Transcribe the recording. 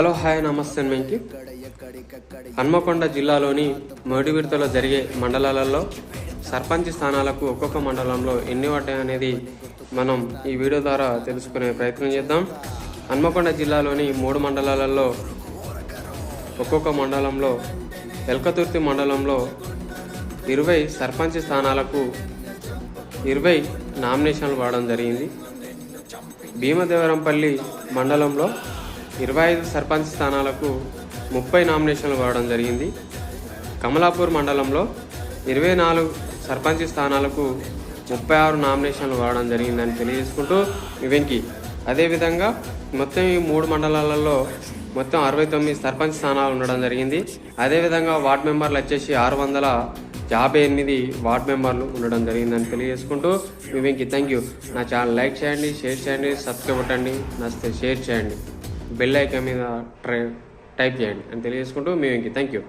Hello hi నమస్తే వెంకి. హన్మకొండ జిల్లాలోని మోడివిడతలో జరిగే మండలాలలో సర్పంచ్ స్థానాలకు ఒక్కొక్క మండలంలో ఎన్ని పడ్డాయి అనేది మనం ఈ వీడియో ద్వారా తెలుసుకునే ప్రయత్నం చేద్దాం. హన్మకొండ జిల్లాలోని మూడు మండలాలలో ఒక్కొక్క మండలంలో ఎల్కతుర్తి మండలంలో ఇరవై సర్పంచ్ స్థానాలకు ఇరవై నామినేషన్లు వాడడం జరిగింది. భీమదేవరంపల్లి మండలంలో ఇరవై ఐదు సర్పంచ్ స్థానాలకు ముప్పై నామినేషన్లు వాడడం జరిగింది. కమలాపూర్ మండలంలో ఇరవై నాలుగు సర్పంచ్ స్థానాలకు ముప్పై ఆరు నామినేషన్లు వాడడం జరిగిందని తెలియజేసుకుంటూ ఈ వెంకి. అదేవిధంగా మొత్తం ఈ మూడు మండలాలలో మొత్తం అరవై తొమ్మిది సర్పంచ్ స్థానాలు ఉండడం జరిగింది. అదేవిధంగా వార్డ్ మెంబర్లు వచ్చేసి ఆరు వందల యాభై ఎనిమిది వార్డ్ మెంబర్లు ఉండడం జరిగిందని తెలియజేసుకుంటూ మీ వెంకి. Thank you. నా ఛానల్ లైక్ చేయండి షేర్ చేయండి సబ్స్క్రైబ్ కొట్టండి నచ్చితే షేర్ చేయండి. బెల్ ఐకాన్ మీద ట్రై టైప్ చేయండి. అని తెలియజేసుకుంటూ మేము ఇంక థ్యాంక్ యూ